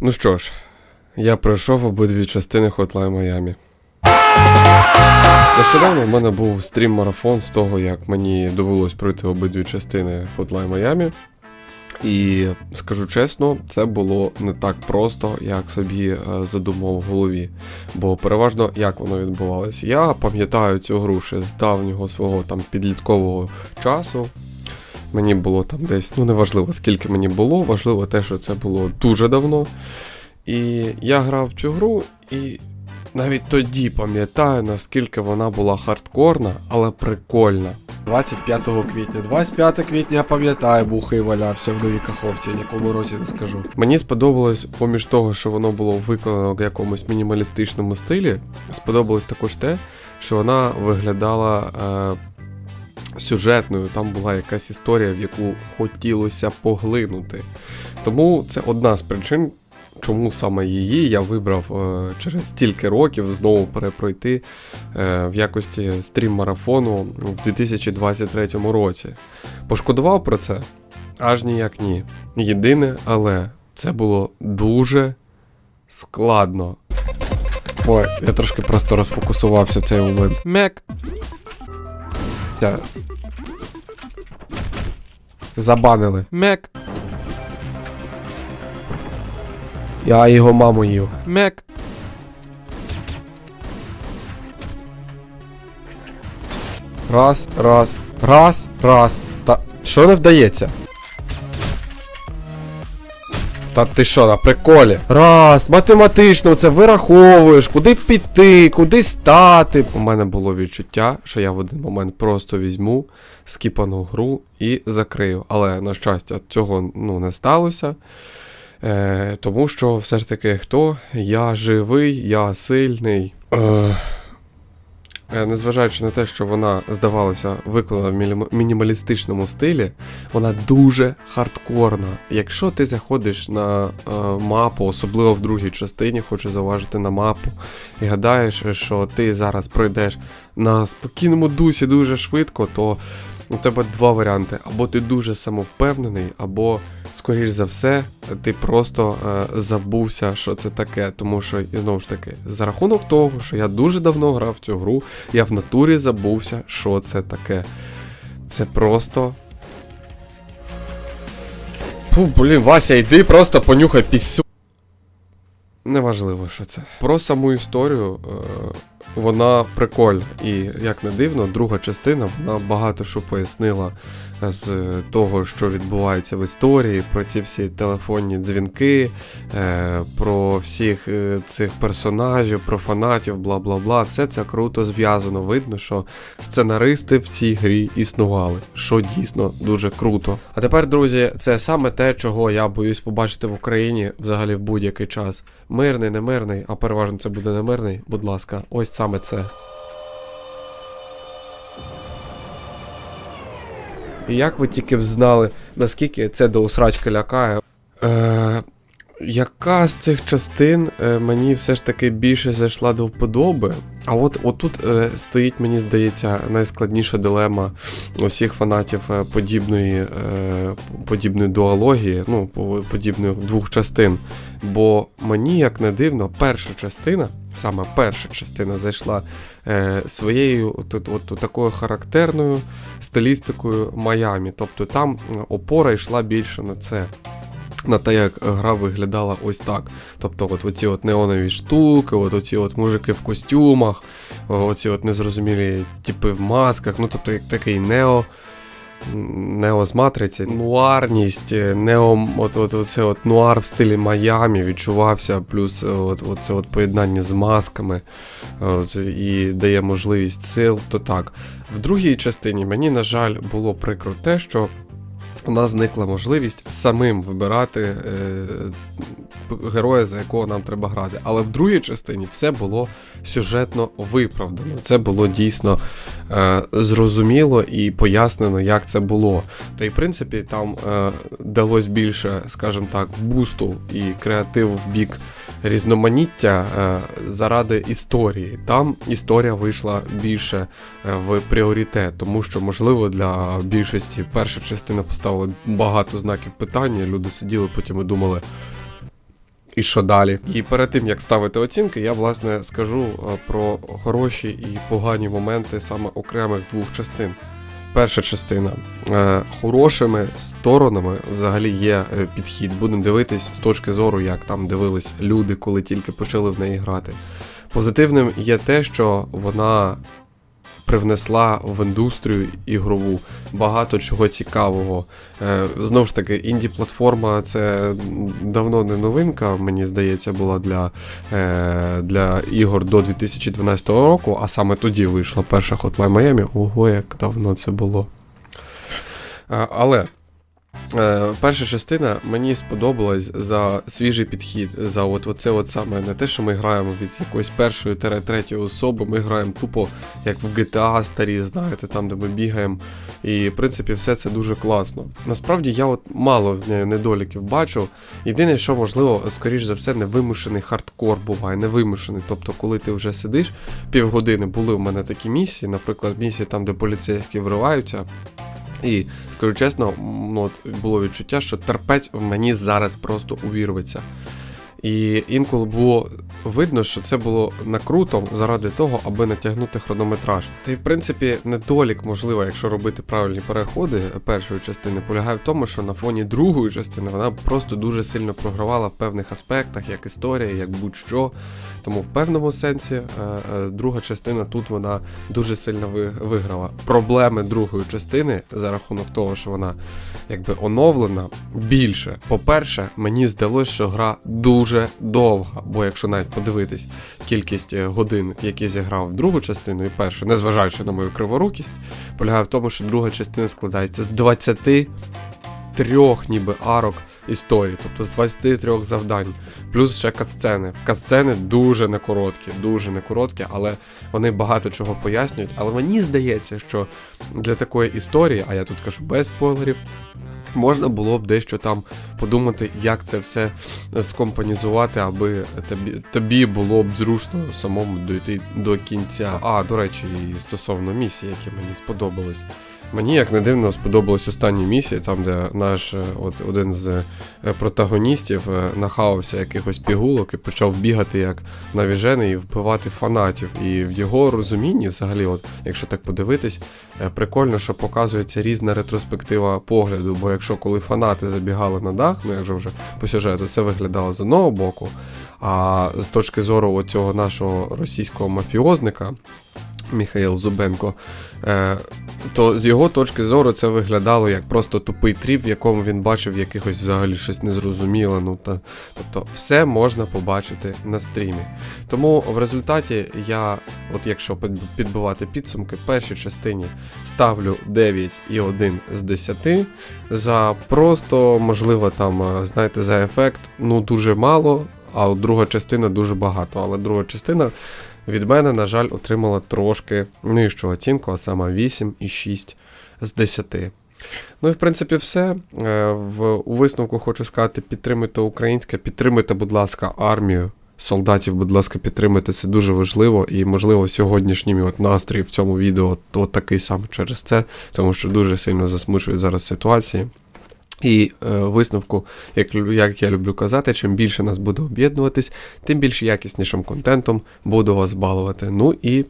Ну що ж, я пройшов обидві частини Hotline Miami. Нещодавно в мене був стрім-марафон з того, як мені довелось пройти обидві частини Hotline Miami. І скажу чесно, це було не так просто, як собі е, задумав в голові. Бо переважно як воно відбувалось. Я пам'ятаю цю гру ще з давнього свого там підліткового часу. Мені було там десь, ну неважливо скільки мені було, важливо те, що це було дуже давно. І я грав цю гру, і навіть тоді пам'ятаю, наскільки вона була хардкорна, але прикольна. 25 квітня. 25 квітня я пам'ятаю, бухий валявся в новій каховці, якому році не скажу. Мені сподобалось, поміж того, що воно було виконано в якомусь мінімалістичному стилі, сподобалось також те, що вона виглядала е, сюжетною. Там була якась історія, в яку хотілося поглинути. Тому це одна з причин, чому саме її я вибрав е, через стільки років знову перепройти е, в якості стрім-марафону в 2023 році. Пошкодував про це? Аж ніяк ні. Єдине, але це було дуже складно. Ой, я трошки просто розфокусувався цей момент. Мек. Ця. Забанили. Мек. Я його маму їв. Мек. Раз, раз, раз, раз. Та що не вдається? Та ти що, на приколі? Раз, математично це вираховуєш, куди піти, куди стати. У мене було відчуття, що я в один момент просто візьму, скіпану гру і закрию. Але, на щастя, цього ну, не сталося. Е, тому що все ж таки хто? Я живий, я сильний. Е, незважаючи на те, що вона, здавалося, виконана в мінімалістичному стилі, вона дуже хардкорна. Якщо ти заходиш на е, мапу, особливо в другій частині, хочу зауважити на мапу, і гадаєш, що ти зараз пройдеш на спокійному дусі дуже швидко, то у тебе два варіанти: або ти дуже самовпевнений, або, скоріш за все, ти просто е, забувся, що це таке. Тому що, і знову ж таки, за рахунок того, що я дуже давно грав в цю гру, я в натурі забувся, що це таке. Це просто. Фу, блін, Вася, йди просто понюхай пісю. Неважливо, що це. Про саму історію. Е, вона прикольна. І як не дивно, друга частина вона багато що пояснила з того, що відбувається в історії, про ці всі телефонні дзвінки, е, про всіх е, цих персонажів, про фанатів, бла бла бла. Все це круто зв'язано. Видно, що сценаристи в цій грі існували, що дійсно дуже круто. А тепер, друзі, це саме те, чого я боюсь побачити в Україні взагалі в будь-який час. Мирний, не мирний, а переважно це буде не мирний. Будь ласка, ось саме це. І як ви тільки знали, наскільки це до усрачки лякає. Е, яка з цих частин е, мені все ж таки більше зайшла до вподоби? А от отут е, стоїть, мені здається, найскладніша дилема усіх фанатів е, подібної, е, подібної дуалогії, ну, по- подібних двох частин. Бо мені, як не дивно, перша частина, саме перша частина зайшла е, своєю от, от, от такою характерною стилістикою Майамі. Тобто там опора йшла більше на це. На те, як гра виглядала ось так. Тобто, от оці от неонові штуки, от оці от мужики в костюмах, оці от незрозумілі типи в масках, ну тобто як такий нео. Нео з матриці, нуарність, е, нео, от, от, оце от нуар в стилі Майамі відчувався, плюс е, от, от це от поєднання з масками от, і дає можливість сил, то так. В другій частині мені, на жаль, було прикро те, що у нас зникла можливість самим вибирати е, героя, за якого нам треба грати. Але в другій частині все було сюжетно виправдано. Це було дійсно е, зрозуміло і пояснено, як це було. Та й в принципі там е, далось більше, скажімо так, бусту і креативу в бік різноманіття е, заради історії. Там історія вийшла більше е, в пріоритет, тому що, можливо, для більшості перша частина поставила багато знаків питання. Люди сиділи потім і думали. і що далі. І перед тим як ставити оцінки, я власне скажу е, про хороші і погані моменти саме окремих двох частин. Перша частина Е, хорошими сторонами взагалі є е, підхід. Будемо дивитись з точки зору, як там дивились люди, коли тільки почали в неї грати. Позитивним є те, що вона привнесла в індустрію ігрову багато чого цікавого. Е, Знову ж таки, інді-платформа це давно не новинка, мені здається, була для, е, для ігор до 2012 року, а саме тоді вийшла перша Hotline Miami. Ого, як давно це було. Е, Але перша частина мені сподобалась за свіжий підхід, за от оце от саме не те, що ми граємо від якоїсь першої третьої особи, ми граємо тупо як в GTA старі, знаєте, там, де ми бігаємо. І в принципі все це дуже класно. Насправді я от мало недоліків бачу. Єдине, що можливо, скоріш за все, невимушений хардкор буває, невимушений. Тобто, коли ти вже сидиш півгодини, були в мене такі місії, наприклад, місії там, де поліцейські вриваються. І скажу чесно, ну, от було відчуття, що терпець в мені зараз просто увірветься. І інколи було видно, що це було накрутом заради того, аби натягнути хронометраж. Та й в принципі недолік, можливо, якщо робити правильні переходи першої частини, полягає в тому, що на фоні другої частини вона просто дуже сильно програвала в певних аспектах, як історія, як будь-що. Тому в певному сенсі е, е, друга частина тут вона дуже сильно виграла. Проблеми другої частини за рахунок того, що вона якби оновлена більше. По-перше, мені здалося, що гра дуже довга, бо якщо навіть подивитись кількість е, годин, які зіграв другу частину і першу, незважаючи на мою криворукість, полягає в тому, що друга частина складається з 23 ніби арок історії, тобто з 23 завдань, плюс ще катсцени. Катсцени дуже не короткі, дуже не короткі, але вони багато чого пояснюють. Але мені здається, що для такої історії, а я тут кажу без спойлерів, можна було б дещо там подумати, як це все скомпонізувати, аби тобі, тобі було б зручно самому дойти до кінця. А, до речі, і стосовно місії, які мені сподобались. Мені, як не дивно, сподобалась остання місія, там, де наш е, от, один з е, протагоністів е, нахавався якихось пігулок і почав бігати як навіжений і вбивати фанатів. І в його розумінні, взагалі, от, якщо так подивитись, прикольно, що показується різна ретроспектива погляду. Бо якщо коли фанати забігали на дах, ну якщо вже по сюжету, це виглядало з одного боку. А з точки зору оцього нашого російського мафіозника. Міхаїл Зубенко, е, то з його точки зору це виглядало як просто тупий тріп, в якому він бачив якихось взагалі щось незрозуміле. Ну, та, тобто все можна побачити на стрімі. Тому в результаті я, от якщо підбивати підсумки, першій частині ставлю 9,1 з 10. За просто, можливо, там, е, знаєте, за ефект, ну дуже мало, а друга частина дуже багато. Але друга частина від мене, на жаль, отримала трошки нижчу оцінку, а саме 8,6 з 10. Ну і в принципі все. Е, В, у висновку хочу сказати: підтримуйте українське, підтримуйте, будь ласка, армію. Солдатів, будь ласка, підтримуйте, це дуже важливо, і можливо сьогоднішній от настрій в цьому відео от такий сам через це, тому що дуже сильно засмучують зараз ситуації. І е, висновку, як, як я люблю казати, чим більше нас буде об'єднуватись, тим більш якіснішим контентом буду вас балувати. Ну і